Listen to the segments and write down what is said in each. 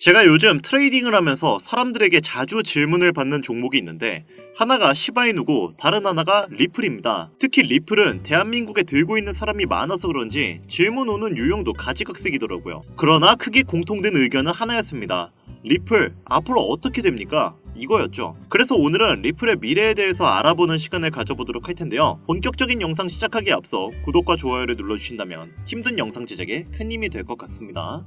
제가 요즘 트레이딩을 하면서 사람들에게 자주 질문을 받는 종목이 있는데 하나가 시바이누고 다른 하나가 리플입니다. 특히 리플은 대한민국에 들고 있는 사람이 많아서 그런지 질문 오는 유형도 가지각색이더라고요. 그러나 크게 공통된 의견은 하나였습니다. 리플 앞으로 어떻게 됩니까? 이거였죠. 그래서 오늘은 리플의 미래에 대해서 알아보는 시간을 가져보도록 할 텐데요. 본격적인 영상 시작하기에 앞서 구독과 좋아요를 눌러주신다면 힘든 영상 제작에 큰 힘이 될 것 같습니다.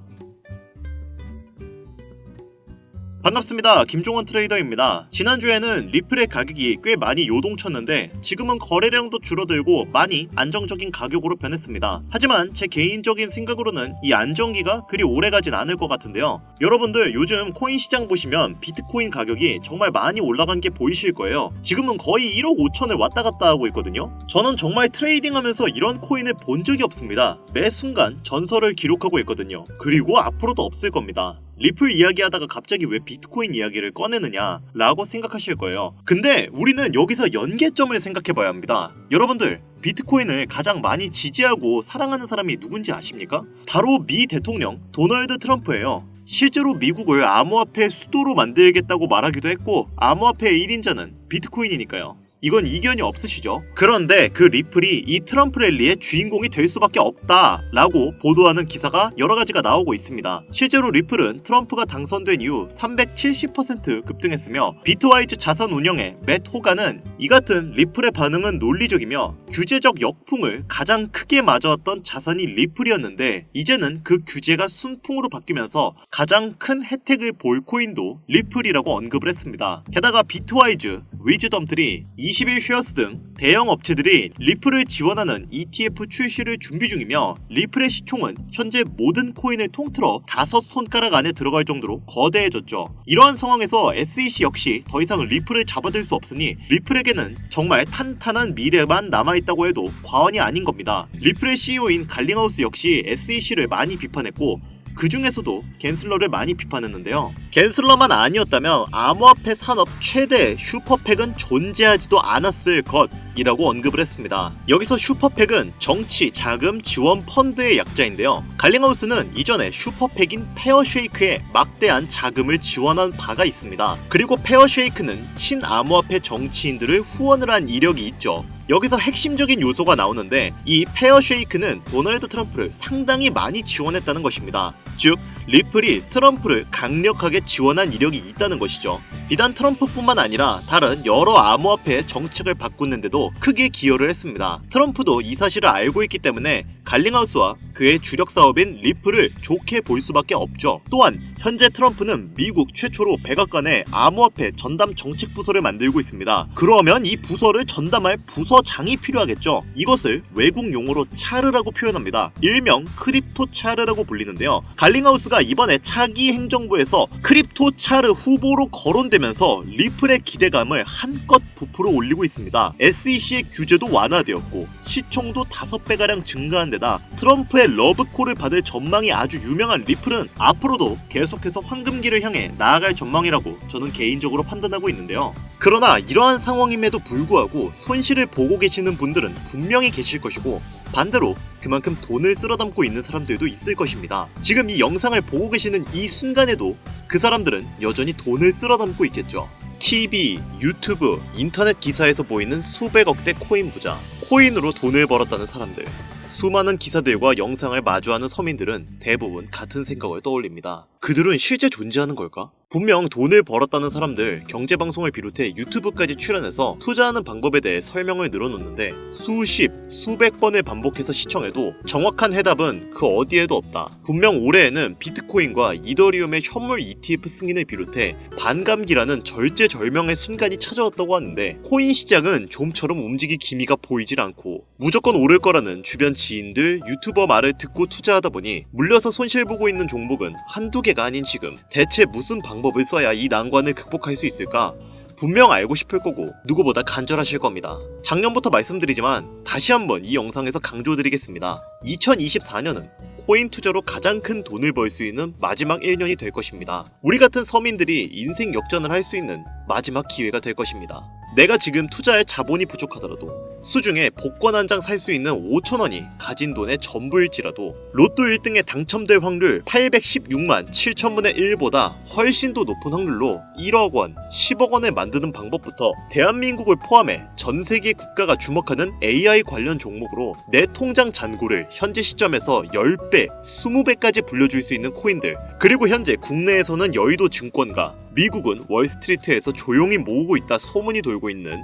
반갑습니다. 김종원 트레이더입니다. 지난주에는 리플의 가격이 꽤 많이 요동쳤는데 지금은 거래량도 줄어들고 많이 안정적인 가격으로 변했습니다. 하지만 제 개인적인 생각으로는 이 안정기가 그리 오래가진 않을 것 같은데요. 여러분들 요즘 코인 시장 보시면 비트코인 가격이 정말 많이 올라간 게 보이실 거예요. 지금은 거의 1억 5천을 왔다 갔다 하고 있거든요. 저는 정말 트레이딩 하면서 이런 코인을 본 적이 없습니다. 매 순간 전설을 기록하고 있거든요. 그리고 앞으로도 없을 겁니다. 리플 이야기하다가 갑자기 왜 비트코인 이야기를 꺼내느냐 라고 생각하실 거예요. 근데 우리는 여기서 연계점을 생각해 봐야 합니다. 여러분들, 비트코인을 가장 많이 지지하고 사랑하는 사람이 누군지 아십니까? 바로 미 대통령 도널드 트럼프예요. 실제로 미국을 암호화폐 수도로 만들겠다고 말하기도 했고 암호화폐의 1인자는 비트코인이니까요. 이건 이견이 없으시죠? 그런데 그 리플이 이 트럼프 랠리의 주인공이 될 수밖에 없다라고 보도하는 기사가 여러 가지가 나오고 있습니다. 실제로 리플은 트럼프가 당선된 이후 370% 급등했으며 비트와이즈 자산 운영의 맷 호가는 이 같은 리플의 반응은 논리적이며 규제적 역풍을 가장 크게 맞아왔던 자산이 리플이었는데 이제는 그 규제가 순풍으로 바뀌면서 가장 큰 혜택을 볼 코인도 리플이라고 언급을 했습니다. 게다가 비트와이즈, 위즈덤들이 21 쉐어스 등 대형 업체들이 리플을 지원하는 ETF 출시를 준비 중이며 리플의 시총은 현재 모든 코인을 통틀어 다섯 손가락 안에 들어갈 정도로 거대해졌죠. 이러한 상황에서 SEC 역시 더 이상 리플을 잡아들 수 없으니 리플에게는 정말 탄탄한 미래만 남아있다고 해도 과언이 아닌 겁니다. 리플의 CEO인 갈링하우스 역시 SEC를 많이 비판했고 그 중에서도 겐슬러를 많이 비판했는데요. 겐슬러만 아니었다면 암호화폐 산업 최대 슈퍼팩은 존재하지도 않았을 것이라고 언급을 했습니다. 여기서 슈퍼팩은 정치, 자금, 지원 펀드의 약자인데요. 갈링하우스는 이전에 슈퍼팩인 페어쉐이크에 막대한 자금을 지원한 바가 있습니다. 그리고 페어쉐이크는 친암호화폐 정치인들을 후원을 한 이력이 있죠. 여기서 핵심적인 요소가 나오는데 이 페어 쉐이크는 도널드 트럼프를 상당히 많이 지원했다는 것입니다. 즉 리플이 트럼프를 강력하게 지원한 이력이 있다는 것이죠. 비단 트럼프뿐만 아니라 다른 여러 암호화폐 정책을 바꾸는데도 크게 기여를 했습니다. 트럼프도 이 사실을 알고 있기 때문에 갈링하우스와 그의 주력 사업인 리플을 좋게 볼 수밖에 없죠. 또한 현재 트럼프는 미국 최초로 백악관에 암호화폐 전담 정책 부서를 만들고 있습니다. 그러면 이 부서를 전담할 부서장이 필요하겠죠. 이것을 외국 용어로 차르라고 표현합니다. 일명 크립토 차르라고 불리는데요. 갈링하우스가 이번에 차기 행정부에서 크립토 차르 후보로 거론되면서 리플의 기대감을 한껏 부풀어 올리고 있습니다. SEC의 규제도 완화되었고 시총도 5배가량 증가한 데다 트럼프의 러브콜을 받을 전망이 아주 유명한 리플은 앞으로도 계속해서 황금기를 향해 나아갈 전망이라고 저는 개인적으로 판단하고 있는데요. 그러나 이러한 상황임에도 불구하고 손실을 보고 계시는 분들은 분명히 계실 것이고 반대로 그만큼 돈을 쓸어 담고 있는 사람들도 있을 것입니다. 지금 이 영상을 보고 계시는 이 순간에도 그 사람들은 여전히 돈을 쓸어 담고 있겠죠. TV, 유튜브, 인터넷 기사에서 보이는 수백억대 코인 부자, 코인으로 돈을 벌었다는 사람들. 수많은 기사들과 영상을 마주하는 서민들은 대부분 같은 생각을 떠올립니다. 그들은 실제 존재하는 걸까? 분명 돈을 벌었다는 사람들 경제방송을 비롯해 유튜브까지 출연해서 투자하는 방법에 대해 설명을 늘어놓는데 수십, 수백 번을 반복해서 시청해도 정확한 해답은 그 어디에도 없다. 분명 올해에는 비트코인과 이더리움의 현물 ETF 승인을 비롯해 반감기라는 절제절명의 순간이 찾아왔다고 하는데 코인 시장은 좀처럼 움직일 기미가 보이질 않고 무조건 오를 거라는 주변 지인들, 유튜버 말을 듣고 투자하다 보니 물려서 손실 보고 있는 종목은 한두 개가 아닌 지금 대체 무슨 방법을 써야 이 난관을 극복할 수 있을까? 분명 알고 싶을 거고 누구보다 간절하실 겁니다. 작년부터 말씀드리지만 다시 한번 이 영상에서 강조드리겠습니다. 2024년은 코인 투자로 가장 큰 돈을 벌 수 있는 마지막 1년이 될 것입니다. 우리 같은 서민들이 인생 역전을 할 수 있는 마지막 기회가 될 것입니다. 내가 지금 투자할 자본이 부족하더라도 수중에 복권 한 장 살 수 있는 5천 원이 가진 돈의 전부일지라도 로또 1등에 당첨될 확률 816만 7천분의 1보다 훨씬 더 높은 확률로 1억 원, 10억 원을 만드는 방법부터 대한민국을 포함해 전 세계 국가가 주목하는 AI 관련 종목으로 내 통장 잔고를 현재 시점에서 10배, 20배까지 불려줄 수 있는 코인들 그리고 현재 국내에서는 여의도 증권가, 미국은 월스트리트에서 조용히 모으고 있다 소문이 돌고 있는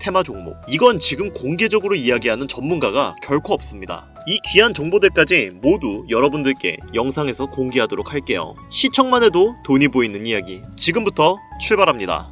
테마 종목. 이건 지금 공개적으로 이야기하는 전문가가 결코 없습니다. 이 귀한 정보들까지 모두 여러분들께 영상에서 공개하도록 할게요. 시청만 해도 돈이 보이는 이야기. 지금부터 출발합니다.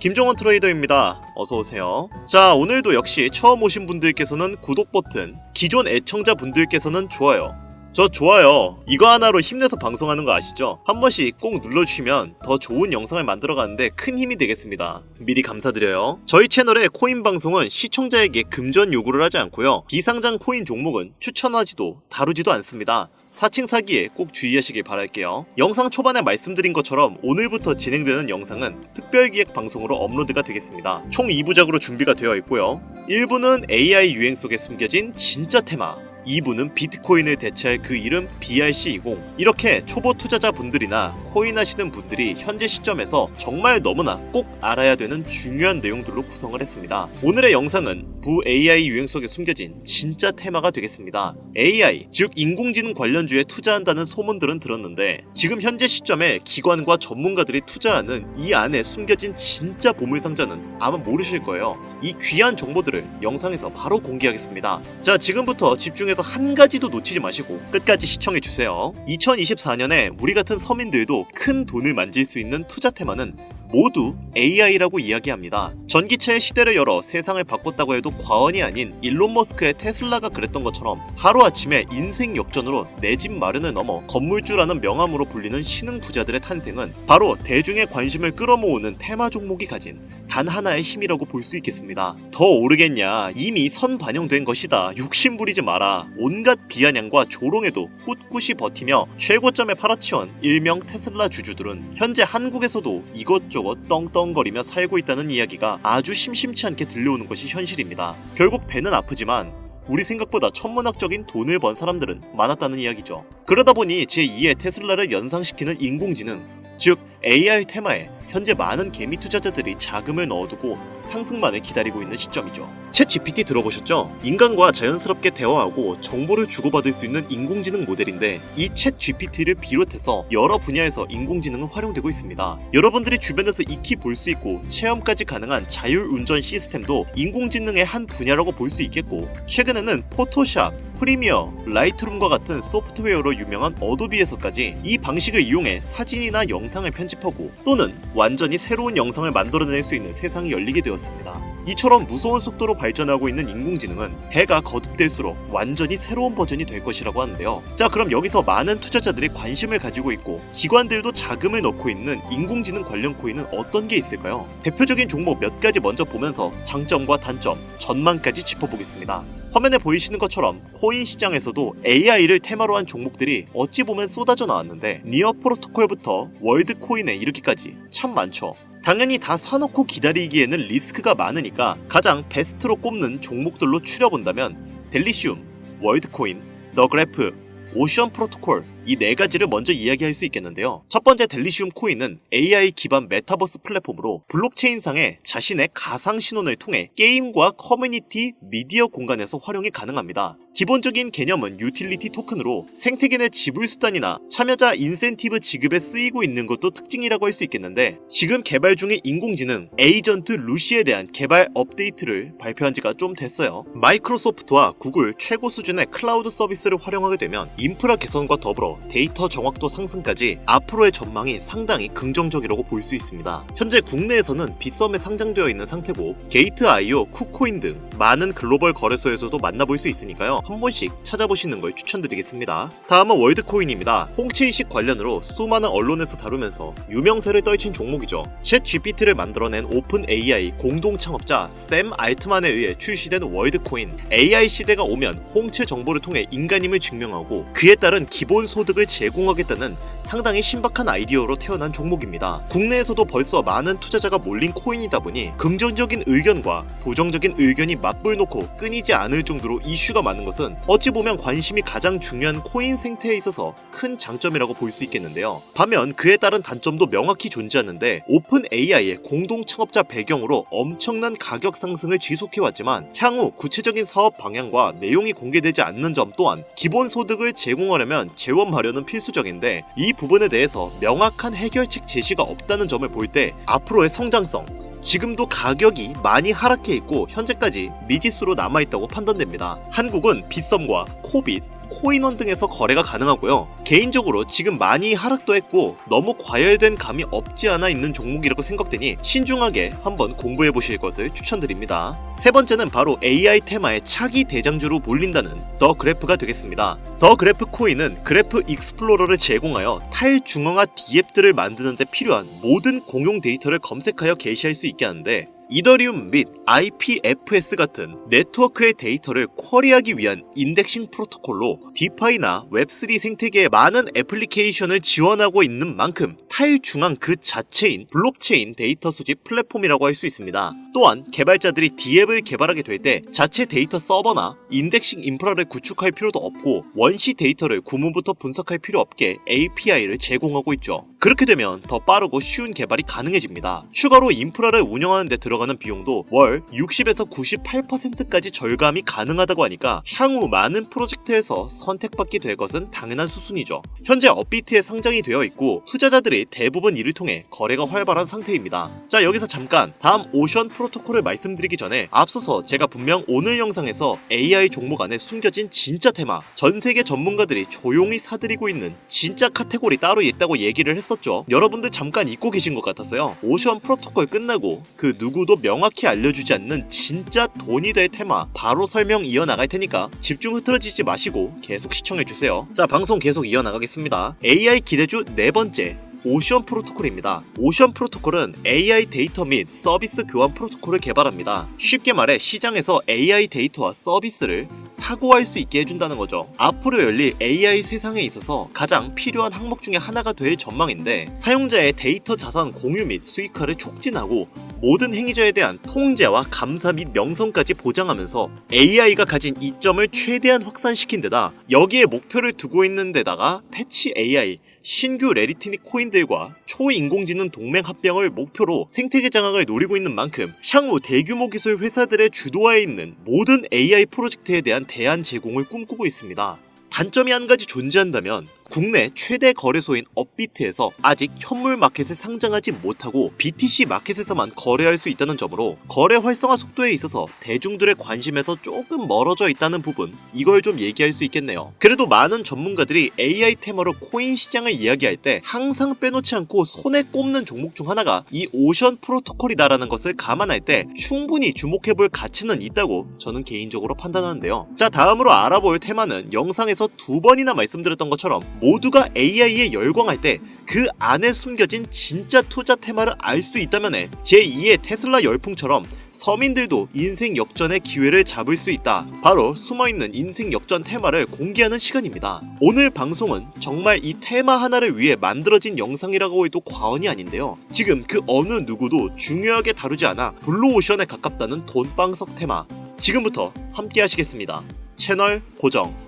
김종원 트레이더입니다. 어서 오세요. 자, 오늘도 역시 처음 오신 분들께서는 구독 버튼, 기존 애청자 분들께서는 좋아요. 저 좋아요. 이거 하나로 힘내서 방송하는 거 아시죠? 한 번씩 꼭 눌러주시면 더 좋은 영상을 만들어가는데 큰 힘이 되겠습니다. 미리 감사드려요. 저희 채널의 코인 방송은 시청자에게 금전 요구를 하지 않고요. 비상장 코인 종목은 추천하지도 다루지도 않습니다. 사칭 사기에 꼭 주의하시길 바랄게요. 영상 초반에 말씀드린 것처럼 오늘부터 진행되는 영상은 특별기획 방송으로 업로드가 되겠습니다. 총 2부작으로 준비가 되어 있고요. 1부는 AI 유행 속에 숨겨진 진짜 테마, 2부는 비트코인을 대체할 그 이름 BRC20 이렇게 초보 투자자 분들이나 코인 하시는 분들이 현재 시점에서 정말 너무나 꼭 알아야 되는 중요한 내용들로 구성을 했습니다. 오늘의 영상은 부 AI 유행 속에 숨겨진 진짜 테마가 되겠습니다. AI 즉 인공지능 관련주에 투자한다는 소문들은 들었는데 지금 현재 시점에 기관과 전문가들이 투자하는 이 안에 숨겨진 진짜 보물상자는 아마 모르실 거예요. 이 귀한 정보들을 영상에서 바로 공개하겠습니다. 자, 지금부터 집중해서 한 가지도 놓치지 마시고 끝까지 시청해 주세요. 2024년에 우리 같은 서민들도 큰 돈을 만질 수 있는 투자 테마는 모두 AI라고 이야기합니다. 전기차의 시대를 열어 세상을 바꿨다고 해도 과언이 아닌 일론 머스크의 테슬라가 그랬던 것처럼 하루아침에 인생 역전으로 내 집 마련을 넘어 건물주라는 명함으로 불리는 신흥 부자들의 탄생은 바로 대중의 관심을 끌어모으는 테마 종목이 가진 단 하나의 힘이라고 볼 수 있겠습니다. 더 오르겠냐? 이미 선 반영된 것이다. 욕심 부리지 마라. 온갖 비아냥과 조롱에도 꿋꿋이 버티며 최고점에 팔아치운 일명 테슬라 주주들은 현재 한국에서도 이것저것 떵떵거리며 살고 있다는 이야기가 아주 심심치 않게 들려오는 것이 현실입니다. 결국 배는 아프지만 우리 생각보다 천문학적인 돈을 번 사람들은 많았다는 이야기죠. 그러다 보니 제2의 테슬라를 연상시키는 인공지능, 즉 AI 테마에 현재 많은 개미 투자자들이 자금을 넣어두고 상승만을 기다리고 있는 시점이죠. 챗 GPT 들어보셨죠? 인간과 자연스럽게 대화하고 정보를 주고받을 수 있는 인공지능 모델인데 이 챗 GPT를 비롯해서 여러 분야에서 인공지능은 활용되고 있습니다. 여러분들이 주변에서 익히 볼 수 있고 체험까지 가능한 자율 운전 시스템도 인공지능의 한 분야라고 볼 수 있겠고 최근에는 포토샵, 프리미어, 라이트룸과 같은 소프트웨어로 유명한 어도비에서까지 이 방식을 이용해 사진이나 영상을 편집하고 또는 완전히 새로운 영상을 만들어낼 수 있는 세상이 열리게 되었습니다. 이처럼 무서운 속도로 발전하고 있는 인공지능은 해가 거듭될수록 완전히 새로운 버전이 될 것이라고 하는데요. 자, 그럼 여기서 많은 투자자들이 관심을 가지고 있고 기관들도 자금을 넣고 있는 인공지능 관련 코인은 어떤 게 있을까요? 대표적인 종목 몇 가지 먼저 보면서 장점과 단점, 전망까지 짚어보겠습니다. 화면에 보이시는 것처럼 코인 시장에서도 AI를 테마로 한 종목들이 어찌 보면 쏟아져 나왔는데 니어 프로토콜부터 월드 코인에 이르기까지 참 많죠. 당연히 다 사놓고 기다리기에는 리스크가 많으니까 가장 베스트로 꼽는 종목들로 추려본다면 델리시움, 월드코인, 너그래프, 오션 프로토콜 이 네 가지를 먼저 이야기할 수 있겠는데요. 첫 번째 델리시움 코인은 AI 기반 메타버스 플랫폼으로 블록체인상에 자신의 가상 신원을 통해 게임과 커뮤니티, 미디어 공간에서 활용이 가능합니다. 기본적인 개념은 유틸리티 토큰으로 생태계내 지불 수단이나 참여자 인센티브 지급에 쓰이고 있는 것도 특징이라고 할 수 있겠는데 지금 개발 중인 인공지능 에이전트 루시에 대한 개발 업데이트를 발표한 지가 좀 됐어요. 마이크로소프트와 구글 최고 수준의 클라우드 서비스를 활용하게 되면 인프라 개선과 더불어 데이터 정확도 상승까지 앞으로의 전망이 상당히 긍정적이라고 볼 수 있습니다. 현재 국내에서는 빗썸에 상장되어 있는 상태고 게이트.io, 쿠코인 등 많은 글로벌 거래소에서도 만나볼 수 있으니까요. 한 번씩 찾아보시는 걸 추천드리겠습니다. 다음은 월드코인입니다. 홍채이식 관련으로 수많은 언론에서 다루면서 유명세를 떨친 종목이죠. 챗 GPT를 만들어낸 오픈 AI 공동 창업자 샘 알트만에 의해 출시된 월드코인. AI 시대가 오면 홍채 정보를 통해 인간임을 증명하고 그에 따른 기본 소득 소득을 제공하겠다는 상당히 신박한 아이디어로 태어난 종목입니다. 국내에서도 벌써 많은 투자자가 몰린 코인이다 보니 긍정적인 의견과 부정적인 의견이 맞불 놓고 끊이지 않을 정도로 이슈가 많은 것은 어찌 보면 관심이 가장 중요한 코인 생태에 있어서 큰 장점이라고 볼 수 있겠는데요. 반면 그에 따른 단점도 명확히 존재하는데 오픈 AI의 공동 창업자 배경으로 엄청난 가격 상승을 지속해왔지만 향후 구체적인 사업 방향과 내용이 공개되지 않는 점 또한 기본 소득을 제공하려면 재원 마련은 필수적인데 이 부분에 대해서 명확한 해결책 제시가 없다는 점을 볼 때 앞으로의 성장성 지금도 가격이 많이 하락해 있고 현재까지 미지수로 남아 있다고 판단됩니다. 한국은 빗썸과 코빗, 코인원 등에서 거래가 가능하고요. 개인적으로 지금 많이 하락도 했고 너무 과열된 감이 없지 않아 있는 종목이라고 생각되니 신중하게 한번 공부해 보실 것을 추천드립니다. 세 번째는 바로 AI 테마의 차기 대장주로 몰린다는 더 그래프가 되겠습니다. 더 그래프 코인은 그래프 익스플로러를 제공하여 탈중앙화 DApp들을 만드는 데 필요한 모든 공용 데이터를 검색하여 게시할 수 있게 하는데 이더리움 및 IPFS 같은 네트워크의 데이터를 쿼리하기 위한 인덱싱 프로토콜로 디파이나 웹3 생태계의 많은 애플리케이션을 지원하고 있는 만큼 탈중앙 그 자체인 블록체인 데이터 수집 플랫폼이라고 할 수 있습니다. 또한 개발자들이 D앱을 개발하게 될 때 자체 데이터 서버나 인덱싱 인프라를 구축할 필요도 없고 원시 데이터를 구문부터 분석할 필요 없게 API를 제공하고 있죠. 그렇게 되면 더 빠르고 쉬운 개발이 가능해집니다. 추가로 인프라를 운영하는 데 들어 가는 비용도 월 60에서 98%까지 절감이 가능하다고 하니까 향후 많은 프로젝트에서 선택받게 될 것은 당연한 수순이죠. 현재 업비트에 상장이 되어 있고 투자자들이 대부분 이를 통해 거래가 활발한 상태입니다. 자 여기서 잠깐 다음 오션 프로토콜을 말씀드리기 전에 앞서서 제가 분명 오늘 영상에서 AI 종목 안에 숨겨진 진짜 테마 전 세계 전문가들이 조용히 사들이고 있는 진짜 카테고리 따로 있다고 얘기를 했었죠. 여러분들 잠깐 잊고 계신 것 같았어요. 오션 프로토콜 끝나고 그 누구 도 명확히 알려주지 않는 진짜 돈이 될 테마 바로 설명 이어나갈 테니까 집중 흐트러지지 마시고 계속 시청해주세요. 자 방송 계속 이어나가겠습니다. AI 기대주 네 번째 오션 프로토콜입니다. 오션 프로토콜은 AI 데이터 및 서비스 교환 프로토콜을 개발합니다. 쉽게 말해 시장에서 AI 데이터와 서비스를 사고할 수 있게 해준다는 거죠. 앞으로 열릴 AI 세상에 있어서 가장 필요한 항목 중에 하나가 될 전망인데 사용자의 데이터 자산 공유 및 수익화를 촉진하고 모든 행위자에 대한 통제와 감사 및 명성까지 보장하면서 AI가 가진 이점을 최대한 확산시킨 데다 여기에 목표를 두고 있는 데다가 패치 AI 신규 레리티니 코인들과 초인공지능 동맹 합병을 목표로 생태계 장악을 노리고 있는 만큼 향후 대규모 기술 회사들의 주도하에 있는 모든 AI 프로젝트에 대한 대안 제공을 꿈꾸고 있습니다. 단점이 한 가지 존재한다면 국내 최대 거래소인 업비트에서 아직 현물 마켓에 상장하지 못하고 BTC 마켓에서만 거래할 수 있다는 점으로 거래 활성화 속도에 있어서 대중들의 관심에서 조금 멀어져 있다는 부분 이걸 좀 얘기할 수 있겠네요. 그래도 많은 전문가들이 AI 테마로 코인 시장을 이야기할 때 항상 빼놓지 않고 손에 꼽는 종목 중 하나가 이 오션 프로토콜이다라는 것을 감안할 때 충분히 주목해볼 가치는 있다고 저는 개인적으로 판단하는데요. 자 다음으로 알아볼 테마는 영상에서 두 번이나 말씀드렸던 것처럼 모두가 AI에 열광할 때 그 안에 숨겨진 진짜 투자 테마를 알 수 있다면 해 제2의 테슬라 열풍처럼 서민들도 인생 역전의 기회를 잡을 수 있다. 바로 숨어있는 인생 역전 테마를 공개하는 시간입니다. 오늘 방송은 정말 이 테마 하나를 위해 만들어진 영상이라고 해도 과언이 아닌데요. 지금 그 어느 누구도 중요하게 다루지 않아 블루오션에 가깝다는 돈방석 테마. 지금부터 함께 하시겠습니다. 채널 고정.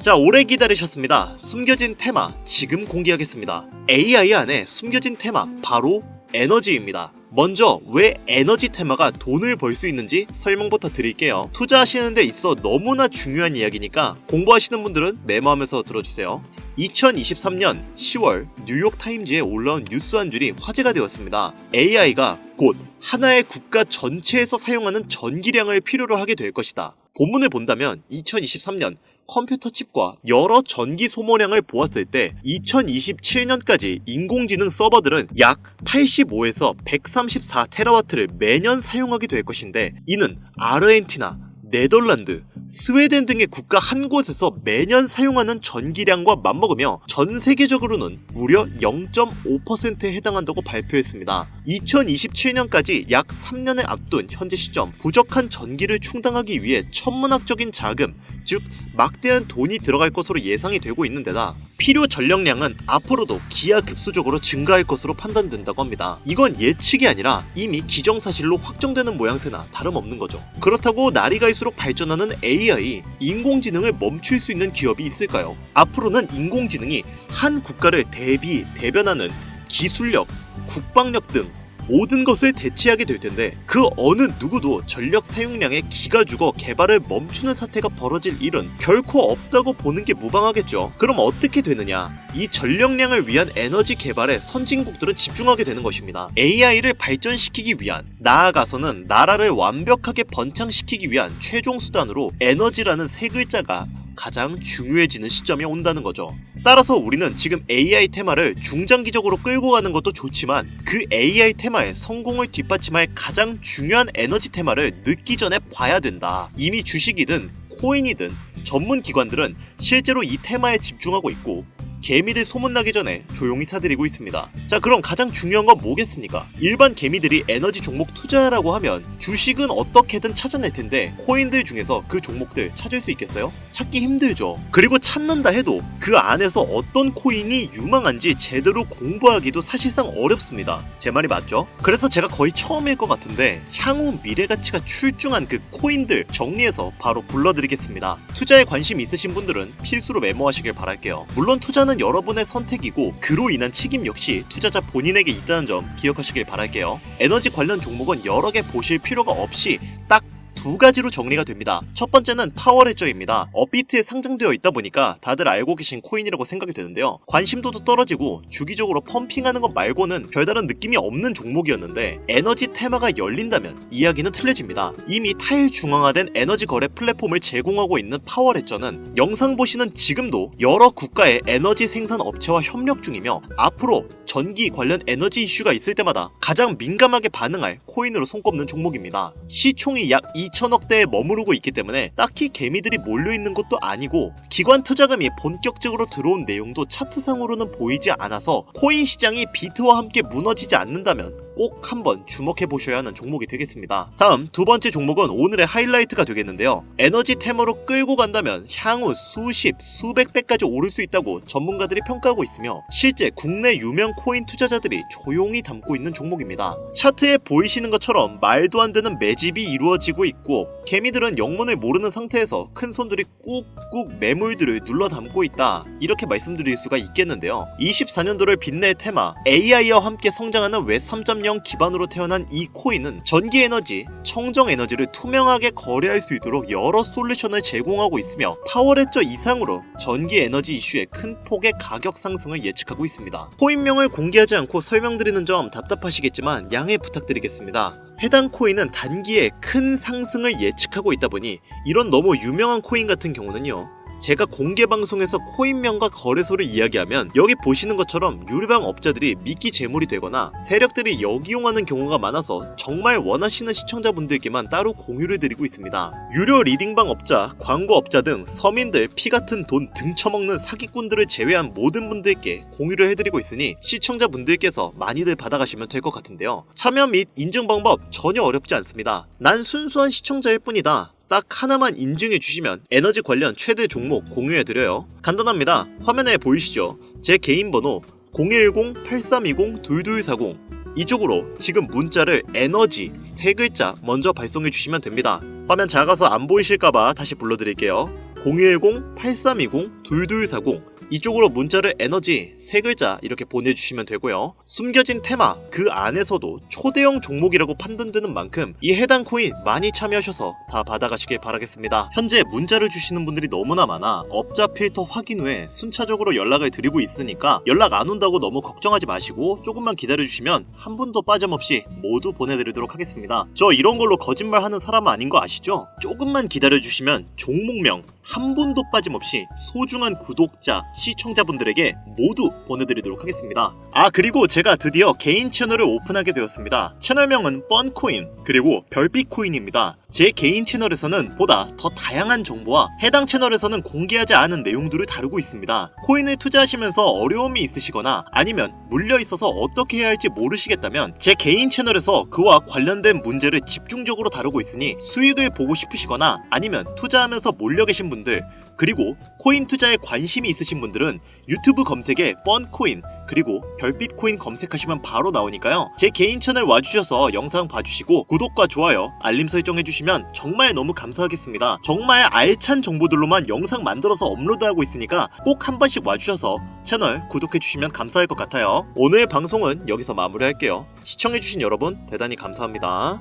자, 오래 기다리셨습니다. 숨겨진 테마 지금 공개하겠습니다. AI 안에 숨겨진 테마 바로 에너지입니다. 먼저 왜 에너지 테마가 돈을 벌 수 있는지 설명부터 드릴게요. 투자하시는 데 있어 너무나 중요한 이야기니까 공부하시는 분들은 메모하면서 들어주세요. 2023년 10월 뉴욕 타임즈에 올라온 뉴스 한 줄이 화제가 되었습니다. AI가 곧 하나의 국가 전체에서 사용하는 전기량을 필요로 하게 될 것이다. 본문을 본다면 2023년 컴퓨터 칩과 여러 전기 소모량을 보았을 때 2027년까지 인공지능 서버들은 약 85에서 134 테라와트를 매년 사용하게 될 것인데 이는 아르헨티나, 네덜란드, 스웨덴 등의 국가 한 곳에서 매년 사용하는 전기량과 맞먹으며 전 세계적으로는 무려 0.5%에 해당한다고 발표했습니다. 2027년까지 약 3년을 앞둔 현재 시점 부족한 전기를 충당하기 위해 천문학적인 자금, 즉 막대한 돈이 들어갈 것으로 예상이 되고 있는 데다 필요 전력량은 앞으로도 기하급수적으로 증가할 것으로 판단된다고 합니다. 이건 예측이 아니라 이미 기정사실로 확정되는 모양새나 다름없는 거죠. 그렇다고 날이 갈수록 발전하는 AI, 인공지능을 멈출 수 있는 기업이 있을까요? 앞으로는 인공지능이 한 국가를 대비, 대변하는 기술력, 국방력 등 모든 것을 대체하게 될 텐데 그 어느 누구도 전력 사용량에 기가 죽어 개발을 멈추는 사태가 벌어질 일은 결코 없다고 보는 게 무방하겠죠. 그럼 어떻게 되느냐? 이 전력량을 위한 에너지 개발에 선진국들은 집중하게 되는 것입니다. AI를 발전시키기 위한 나아가서는 나라를 완벽하게 번창시키기 위한 최종 수단으로 에너지라는 세 글자가 가장 중요해지는 시점이 온다는 거죠. 따라서 우리는 지금 AI 테마를 중장기적으로 끌고 가는 것도 좋지만 그 AI 테마의 성공을 뒷받침할 가장 중요한 에너지 테마를 늦기 전에 봐야 된다. 이미 주식이든 코인이든 전문 기관들은 실제로 이 테마에 집중하고 있고 개미들 소문나기 전에 조용히 사들이고 있습니다. 자, 그럼 가장 중요한 건 뭐겠습니까? 일반 개미들이 에너지 종목 투자라고 하면 주식은 어떻게든 찾아낼 텐데 코인들 중에서 그 종목들 찾을 수 있겠어요? 찾기 힘들죠. 그리고 찾는다 해도 그 안에서 어떤 코인이 유망한지 제대로 공부하기도 사실상 어렵습니다. 제 말이 맞죠? 그래서 제가 거의 처음일 것 같은데 향후 미래 가치가 출중한 그 코인들 정리해서 바로 불러드리겠습니다. 투자에 관심 있으신 분들은 필수로 메모하시길 바랄게요. 물론 투자는 여러분의 선택이고 그로 인한 책임 역시 투자자 본인에게 있다는 점 기억하시길 바랄게요. 에너지 관련 종목은 여러 개 보실 필요가 없이 딱 두 가지로 정리가 됩니다. 첫 번째는 파워레저입니다. 업비트에 상장되어 있다 보니까 다들 알고 계신 코인이라고 생각이 되는데요. 관심도도 떨어지고 주기적으로 펌핑하는 것 말고는 별다른 느낌이 없는 종목이었는데 에너지 테마가 열린다면 이야기는 틀려집니다. 이미 탈중앙화된 에너지 거래 플랫폼을 제공하고 있는 파워레저는 영상 보시는 지금도 여러 국가의 에너지 생산 업체와 협력 중이며 앞으로 전기 관련 에너지 이슈가 있을 때마다 가장 민감하게 반응할 코인으로 손꼽는 종목입니다. 시총이 약2 천억대에 머무르고 있기 때문에 딱히 개미들이 몰려있는 것도 아니고 기관 투자금이 본격적으로 들어온 내용도 차트상으로는 보이지 않아서 코인 시장이 비트와 함께 무너지지 않는다면 꼭 한번 주목해 보셔야 하는 종목이 되겠습니다. 다음 두 번째 종목은 오늘의 하이라이트가 되겠는데요. 에너지 테마로 끌고 간다면 향후 수십, 수백 배까지 오를 수 있다고 전문가들이 평가하고 있으며 실제 국내 유명 코인 투자자들이 조용히 담고 있는 종목입니다. 차트에 보이시는 것처럼 말도 안 되는 매집이 이루어지고 있고 개미들은 영문을 모르는 상태에서 큰 손들이 꾹꾹 매물들을 눌러 담고 있다. 이렇게 말씀드릴 수가 있겠는데요. 24년도를 빛낼 테마 AI와 함께 성장하는 웹 3.0 기반으로 태어난 이 코인은 전기 에너지, 청정 에너지를 투명하게 거래할 수 있도록 여러 솔루션을 제공하고 있으며 파워레저 이상으로 전기 에너지 이슈의 큰 폭의 가격 상승을 예측하고 있습니다. 코인명을 공개하지 않고 설명드리는 점 답답하시겠지만 양해 부탁드리겠습니다. 해당 코인은 단기에 큰 상승을 예측하고 있다 보니 이런 너무 유명한 코인 같은 경우는요. 제가 공개 방송에서 코인명과 거래소를 이야기하면 여기 보시는 것처럼 유리방 업자들이 미끼 재물이 되거나 세력들이 역이용하는 경우가 많아서 정말 원하시는 시청자분들께만 따로 공유를 드리고 있습니다. 유료 리딩방 업자, 광고 업자 등 서민들 피 같은 돈 등쳐먹는 사기꾼들을 제외한 모든 분들께 공유를 해드리고 있으니 시청자분들께서 많이들 받아가시면 될 것 같은데요. 참여 및 인증 방법 전혀 어렵지 않습니다. 난 순수한 시청자일 뿐이다. 딱 하나만 인증해 주시면 에너지 관련 최대 종목 공유해 드려요. 간단합니다. 화면에 보이시죠? 제 개인 번호 010-8320-2240 이쪽으로 지금 문자를 에너지 세 글자 먼저 발송해 주시면 됩니다. 화면 작아서 안 보이실까봐 다시 불러드릴게요. 010-8320-2240 이쪽으로 문자를 에너지 세 글자 이렇게 보내주시면 되고요. 숨겨진 테마 그 안에서도 초대형 종목이라고 판단되는 만큼 이 해당 코인 많이 참여하셔서 다 받아가시길 바라겠습니다. 현재 문자를 주시는 분들이 너무나 많아 업자 필터 확인 후에 순차적으로 연락을 드리고 있으니까 연락 안 온다고 너무 걱정하지 마시고 조금만 기다려주시면 한 분도 빠짐없이 모두 보내드리도록 하겠습니다. 저 이런 걸로 거짓말 하는 사람 아닌 거 아시죠? 조금만 기다려주시면 종목명 한 분도 빠짐없이 소중한 구독자, 시청자분들에게 모두 보내드리도록 하겠습니다. 아 그리고 제가 드디어 개인 채널을 오픈하게 되었습니다. 채널명은 뻔코인 그리고 별빛코인입니다. 제 개인 채널에서는 보다 더 다양한 정보와 해당 채널에서는 공개하지 않은 내용들을 다루고 있습니다. 코인을 투자하시면서 어려움이 있으시거나 아니면 물려 있어서 어떻게 해야 할지 모르시겠다면 제 개인 채널에서 그와 관련된 문제를 집중적으로 다루고 있으니 수익을 보고 싶으시거나 아니면 투자하면서 몰려 계신 분들 그리고 코인 투자에 관심이 있으신 분들은 유튜브 검색에 뻔코인 그리고 별빛 코인 검색하시면 바로 나오니까요. 제 개인 채널 와주셔서 영상 봐주시고 구독과 좋아요, 알림 설정 해주시면 정말 너무 감사하겠습니다. 정말 알찬 정보들로만 영상 만들어서 업로드하고 있으니까 꼭 한 번씩 와주셔서 채널 구독해주시면 감사할 것 같아요. 오늘 방송은 여기서 마무리할게요. 시청해주신 여러분 대단히 감사합니다.